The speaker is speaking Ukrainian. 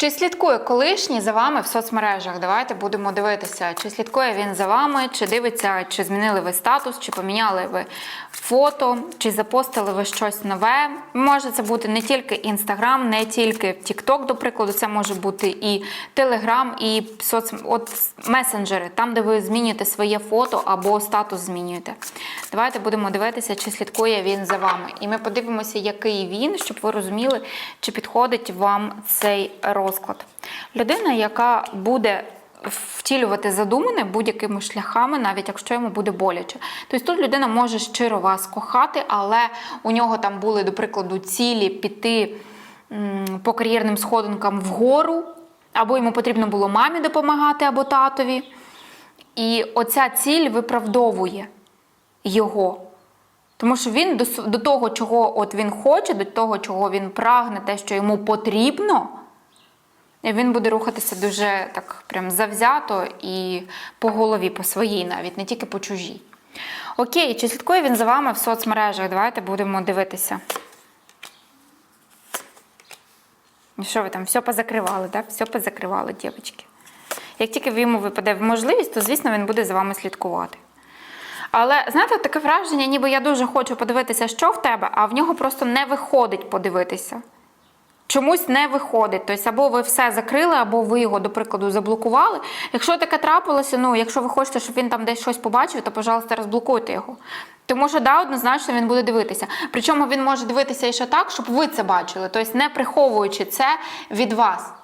Чи слідкує колишній за вами в соцмережах? Давайте будемо дивитися, чи слідкує він за вами, чи дивиться, чи змінили ви статус, чи поміняли ви фото, чи запостили ви щось нове. Може це бути не тільки Інстаграм, не тільки TikTok, до прикладу, це може бути і Телеграм, і соц... от месенджери, там, де ви змінюєте своє фото або статус змінюєте. Давайте будемо дивитися, чи слідкує він за вами. І ми подивимося, який він, щоб ви розуміли, чи підходить вам цей розклад. Людина, яка буде втілювати задумане будь-якими шляхами, навіть якщо йому буде боляче. Тобто тут людина може щиро вас кохати, але у нього там були, до прикладу, цілі піти по кар'єрним сходинкам вгору, або йому потрібно було мамі допомагати, або татові. І оця ціль виправдовує його. Тому що він до, до того, чого от він хоче, до того, чого він прагне, те, що йому потрібно, він буде рухатися дуже так прям завзято і по голові, по своїй навіть, не тільки по чужій. Окей, чи слідкує він за вами в соцмережах? Давайте будемо дивитися. Що ви там, все позакривали, так? Все позакривали, дівчатки. Як тільки йому випаде можливість, то, звісно, він буде за вами слідкувати. Але знаєте, таке враження, ніби я дуже хочу подивитися, що в тебе, а в нього просто не виходить подивитися. Чомусь не виходить. Тобто, або ви все закрили, або ви його, до прикладу, заблокували. Якщо таке трапилося, ну якщо ви хочете, щоб він там десь щось побачив, то, пожалуйста, розблокуйте його. Тому що да, однозначно він буде дивитися. Причому він може дивитися і ще так, щоб ви це бачили, тобто не приховуючи це від вас.